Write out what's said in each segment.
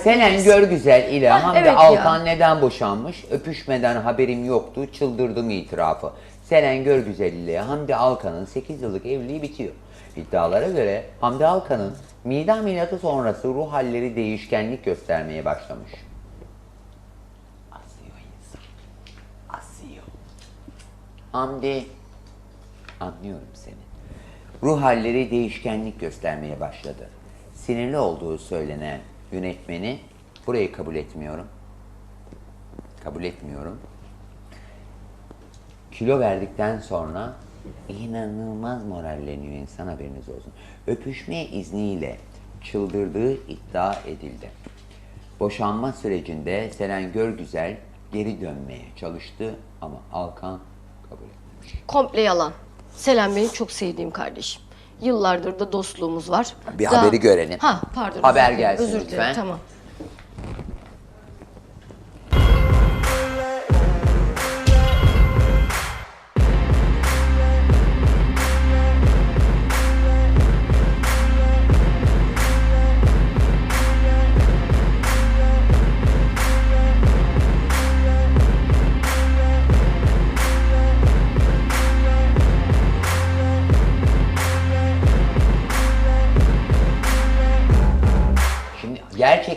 Selen Görgüzel ile Ah, Hamdi evet ya. Alkan neden boşanmış? Öpüşmeden haberim yoktu, çıldırdım itirafı. Selen Görgüzel ile Hamdi Alkan'ın 8 yıllık evliliği bitiyor. İddialara göre Hamdi Alkan'ın mide ameliyatı sonrası ruh halleri değişkenlik göstermeye başlamış. Asıyor insan. Asıyor. Hamdi, anlıyorum seni. Ruh halleri değişkenlik göstermeye başladı. Sinirli olduğu söylenen yönetmeni burayı kabul etmiyorum. Kabul etmiyorum. Kilo verdikten sonra inanılmaz moralleniyor insan haberiniz olsun. Öpüşme izniyle çıldırdığı iddia edildi. Boşanma sürecinde Selen Görgüzel geri dönmeye çalıştı ama Alkan kabul etmemiş. Komple yalan. Selen benim çok sevdiğim kardeşim. Yıllardır da dostluğumuz var. Bir haberi görelim. Ha pardon. Haber özür dilerim, gelsin özür dilerim, lütfen. Tamam.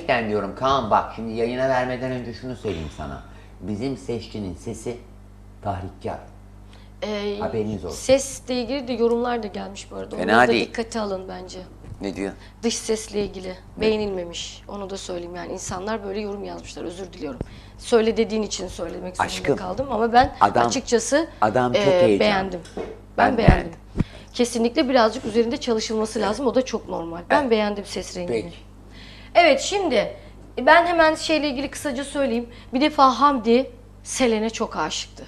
Gerçekten diyorum Kaan bak şimdi yayına vermeden önce şunu söyleyeyim sana. Bizim seçkinin sesi tahrikkar. Ee, Haberiniz olsun. Sesle ilgili de yorumlar da gelmiş bu arada. Fena Onları da değil. dikkate alın bence. Ne diyor? Dış sesle ilgili beğenilmemiş. Onu da söyleyeyim yani insanlar böyle yorum yazmışlar. Özür diliyorum. Söyle dediğin için söylemek zorunda Aşkım, kaldım ama ben adam- açıkçası adam çok e, heyecanlı. beğendim. Ben, Ben beğendim. beğendim. Kesinlikle birazcık üzerinde çalışılması lazım. O da çok normal. Ben beğendim ses rengini. Peki. Evet şimdi ben hemen şeyle ilgili kısaca söyleyeyim. Bir defa Hamdi Selen'e çok aşıktı.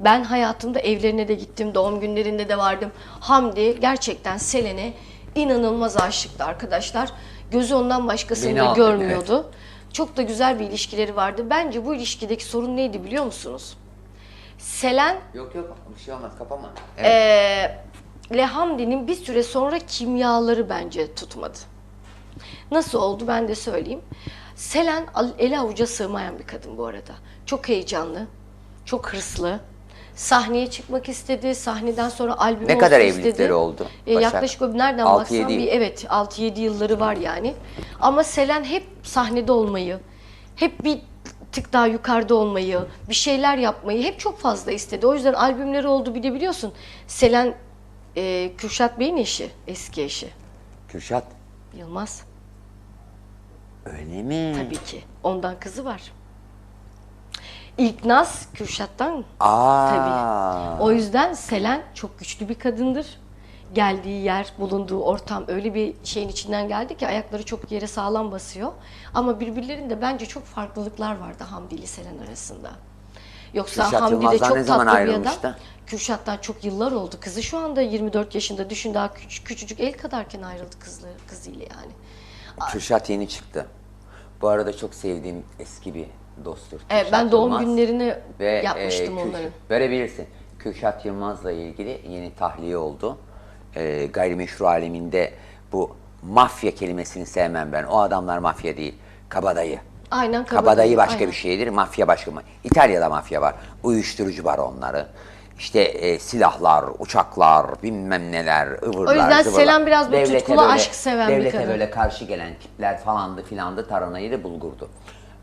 Ben hayatımda evlerine de gittim, doğum günlerinde de vardım. Hamdi gerçekten Selen'e inanılmaz aşıktı arkadaşlar. Gözü ondan başkasını Beni da aldı, görmüyordu. Çok da güzel bir ilişkileri vardı. Bence bu ilişkideki sorun neydi biliyor musunuz? Selen Yok yok bir şey olmaz kapama. ee, ile Hamdi'nin bir süre sonra kimyaları bence tutmadı. Nasıl oldu ben de söyleyeyim. Selen eli avuca sığmayan bir kadın bu arada. Çok heyecanlı, çok hırslı. Sahneye çıkmak istedi. Sahneden sonra albüm Ne kadar evlilikleri istedi. oldu? E, Başak? yaklaşık nereden Altı, baksan yedi bir evet 6-7 yılları var yani. Ama Selen hep sahnede olmayı, hep bir tık daha yukarıda olmayı, bir şeyler yapmayı hep çok fazla istedi. O yüzden albümleri oldu bir de biliyorsun. Selen e, Kürşat Bey'in eşi, eski eşi. Kürşat Yılmaz öyle mi? tabii ki. Ondan kızı var. İlknaz Kürşat'tan Aa. Tabii. O yüzden Selen çok güçlü bir kadındır. Geldiği yer, bulunduğu ortam öyle bir şeyin içinden geldi ki ayakları çok yere sağlam basıyor. Ama birbirlerinde bence çok farklılıklar vardı Hamdi ile Selen arasında. Yoksa Kürşat Hamdi de Yılmaz'dan çok ne zaman tatlı bir adam. ayrılmıştı? Kürşat'tan çok yıllar oldu. Kızı şu anda 24 yaşında. Düşün daha küç- küçücük el kadarken ayrıldı kızla, kızıyla yani. Kürşat yeni çıktı. Bu arada çok sevdiğim eski bir dosttur. Evet, Kürşat ben doğum Yılmaz. günlerini Ve, yapmıştım e, Kürş- onların. Verebilirsin. Kürşat Yılmaz'la ilgili yeni tahliye oldu. E, gayrimeşru aleminde bu mafya kelimesini sevmem ben. O adamlar mafya değil. Kabadayı. Aynen Kabadayı başka aynen. bir şeydir. Mafya başka. İtalya'da mafya var. Uyuşturucu var onları. İşte e, silahlar, uçaklar, bilmem neler, ıvırlar, O yüzden zıvırlar. Selen biraz böyle Devlete tutkulu aşk seven bir devlete kadın. böyle karşı gelen tipler falandı filandı taranayı da bulgurdu.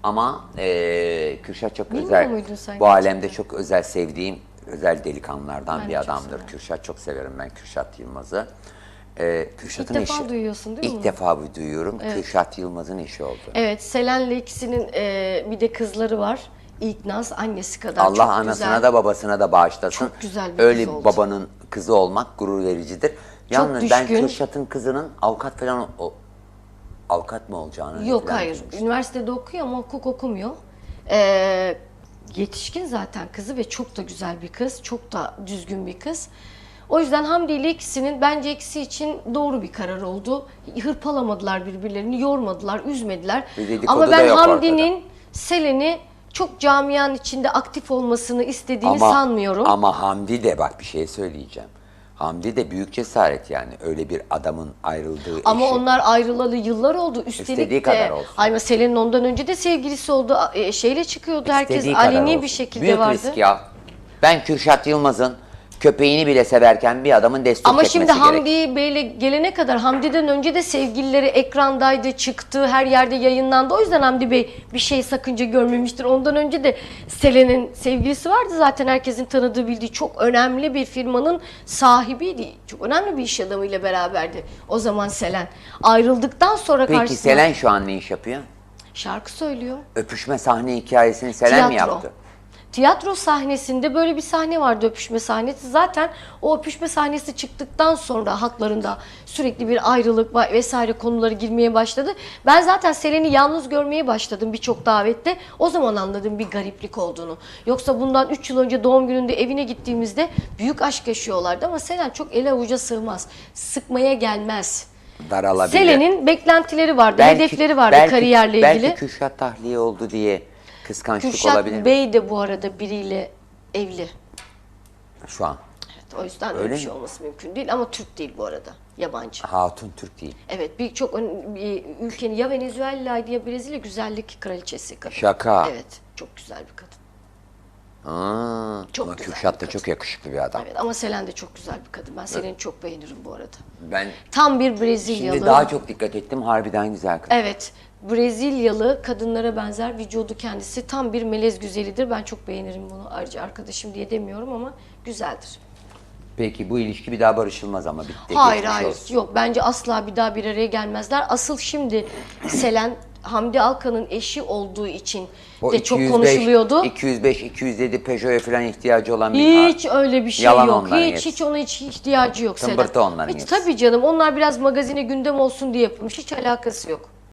Ama e, Kürşat çok Bilmiyor özel, bu alemde çok özel sevdiğim özel delikanlılardan Ben bir adamdır. Kürşat çok severim ben Kürşat Yılmaz'ı. E, Kürşat'ın İlk defa eşi. duyuyorsun değil İlk mi? defa bu duyuyorum. Kürşat Yılmaz'ın eşi oldu. Evet, Selen'le ikisinin e, bir de kızları var. İlknaz annesi kadar Allah çok anasına güzel. da babasına da bağışlasın. Çok güzel bir Öyle kız oldu. babanın kızı olmak gurur vericidir. Yalnız ben düşkün. Kürşat'ın kızının avukat falan o, avukat mı olacağını Yok falan hayır. düşünmüştüm. Üniversitede okuyor ama hukuk okumuyor. Ee, yetişkin zaten kızı ve çok da güzel bir kız. Çok da düzgün bir kız. O yüzden Hamdi ile ikisinin bence ikisi için doğru bir karar oldu. Hırpalamadılar birbirlerini, yormadılar, üzmediler. Bir dedikodu Ama da ben yok Hamdi'nin Selen'i çok camianın içinde aktif olmasını istediğini sanmıyorum. Ama Hamdi de bak bir şey söyleyeceğim. Hamdi de büyük cesaret yani. Öyle bir adamın ayrıldığı Ama eşi. onlar ayrılalı yıllar oldu. Üstelik İstediği de kadar olsun. Ay Selen'in ondan önce de sevgilisi oldu. E, şeyle çıkıyordu herkes İstediği kadar aleni olsun. bir şekilde Büyük vardı. risk ya. Ben Kürşat Yılmaz'ın köpeğini bile severken bir adamın destur Ama şimdi gerek. Hamdi Bey'le gelene kadar Hamdi'den önce de sevgilileri ekrandaydı, çıktı, her yerde yayınlandı. O yüzden Hamdi Bey bir şey sakınca görmemiştir. Ondan önce de Selen'in sevgilisi vardı zaten herkesin tanıdığı bildiği çok önemli bir firmanın sahibiydi. Çok önemli bir iş adamıyla beraberdi o zaman Selen. Ayrıldıktan sonra Peki karşısına Selen şu an ne iş yapıyor? şarkı söylüyor. Öpüşme sahne hikayesini Selen mi Tiyatro. yaptı? Tiyatro sahnesinde böyle bir sahne vardı öpüşme sahnesi. Zaten o öpüşme sahnesi çıktıktan sonra haklarında sürekli bir ayrılık vesaire konuları girmeye başladı. Ben zaten Selen'i yalnız görmeye başladım birçok davette. O zaman anladım bir gariplik olduğunu. Yoksa bundan 3 yıl önce doğum gününde evine gittiğimizde büyük aşk yaşıyorlardı ama Selen çok ele avuca sığmaz. Sıkmaya gelmez. Daralabilir. Selen'in beklentileri vardı, Belki- hedefleri vardı belki- kariyerle belki ilgili. Kürşat tahliye oldu diye kıskançlık Kürşat olabilir mi? Bey de bu arada biriyle evli. Şu an. Evet, o yüzden öyle Öyle bir şey olması mümkün değil ama Türk değil bu arada. Yabancı. Hatun Türk değil. Evet birçok bir ülkenin ya Venezuela'ydı ya Brezilya güzellik kraliçesi kadın. Şaka. Evet çok güzel bir kadın. Aa, Çok ama Kürşat da çok yakışıklı bir adam. Evet ama Selen de çok güzel bir kadın. Ben Selen'i çok beğenirim bu arada. Ben Tam bir Brezilyalı. şimdi daha çok dikkat ettim. Harbiden güzel kadın. Evet. Brezilyalı kadınlara benzer vücudu kendisi tam bir melez güzelidir. Ben çok beğenirim bunu. Ayrıca arkadaşım diye demiyorum ama güzeldir. Peki bu ilişki bir daha barışılmaz ama bitti. Hayır geçmiş hayır olsun. yok bence asla bir daha bir araya gelmezler. Asıl şimdi Selen Hamdi Alkan'ın eşi olduğu için O de çok 205, konuşuluyordu. 205, 207 Peugeot'a falan ihtiyacı olan bir Hiç öyle bir şey Yalan yok. onların Hiç hepsi. hiç ona hiç ihtiyacı yok Selen. Tımbırtı onların Hiç hepsi. tabii canım onlar biraz magazine gündem olsun diye yapılmış. Hiç alakası yok.